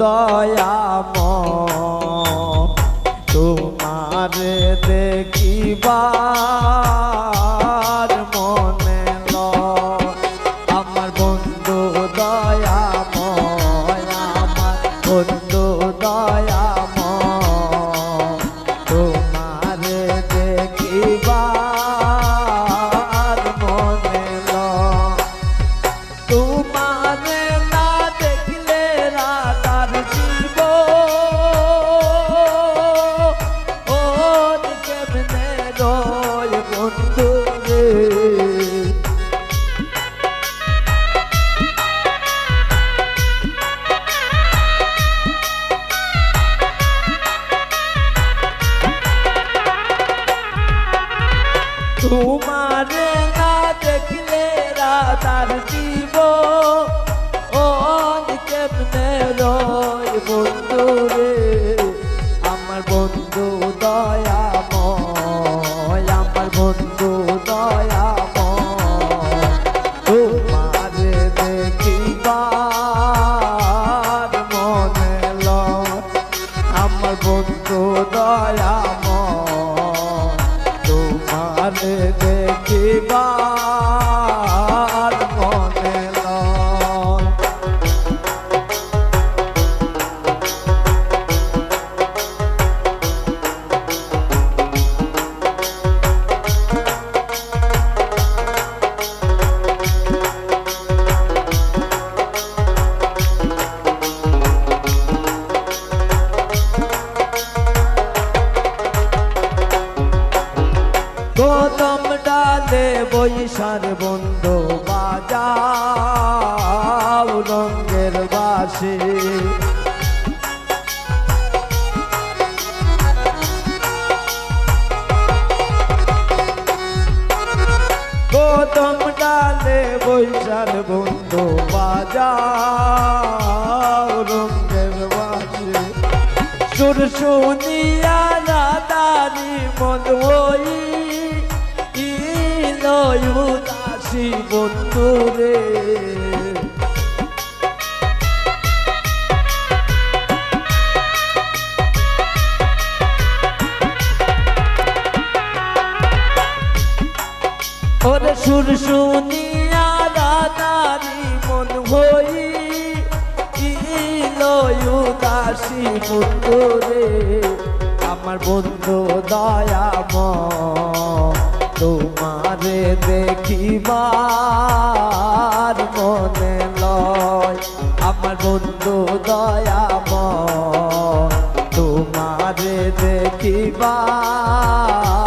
দয়াম তোমার দেখিবার রাতার জীব। ও কেমনে রয় বন্ধু রে আমার বন্ধু দয়াময়, আমার বন্ধু দয়াময়। তোমারে দেখিবার মনে লয়, আমার বন্ধু দয়াময়। তোমার দেখিবার গৌতম ডালে বৈশার বন্ধু বাজাও রঙ্গের বাসে গৌতম ডালে বৈশার বন্ধু বাজাও রঙ্গের বাসে সুর শুনিয়া রাধারি মন হই ইলয় উদাসী বন্ধু রে ওরে সুর শুনিয়া রাধারি মন হই উদাসী বন্ধু রে আমার বন্ধু দয়াম তোমারে দেখিবার মনে লয়। আমার বন্ধু দয়াম তোমারে দেখিবার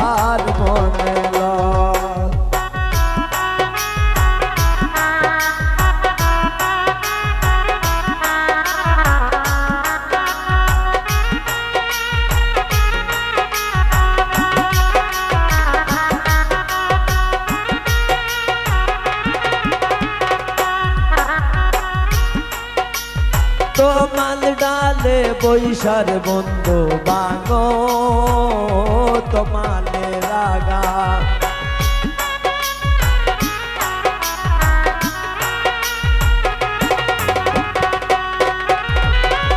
বৈশার বন্ধু বাঙো তোমালে রাগা।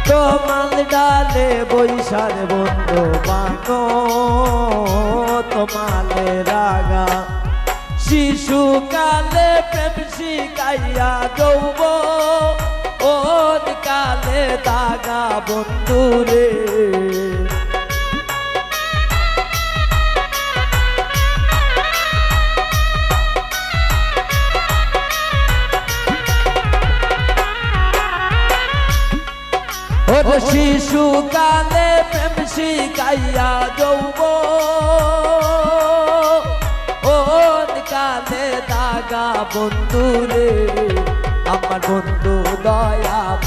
তোমাল ডালে বৈশার বন্ধু বাঙো তোমালে রাগা। শিশুকালে প্রেম শিকাইয়া যৌব দাগা বন্ধু রে ওর প্রেম শিখাইয়া যৌব ওর কালে দাগা বন্ধু রে আমার বন্ধু দয়াম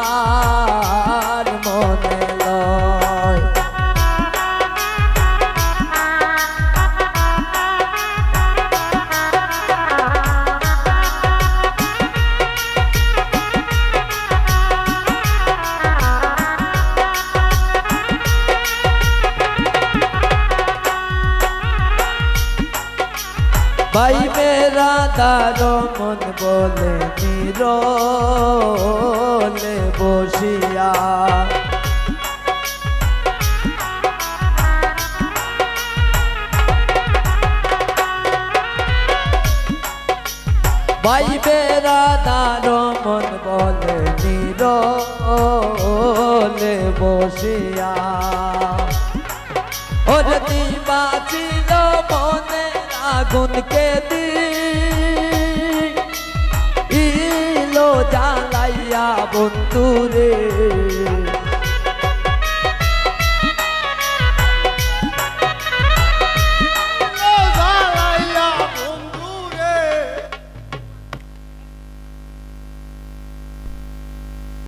ভাই মেরা দার মন বলে নিরলে বসিয়া। ভাই মেরা দার মন বলে নিরলে বসিয়া। ওর দিবা ছিল মনে আগুনকে কে দিলো জ্বালাইয়া বন্ধুরে।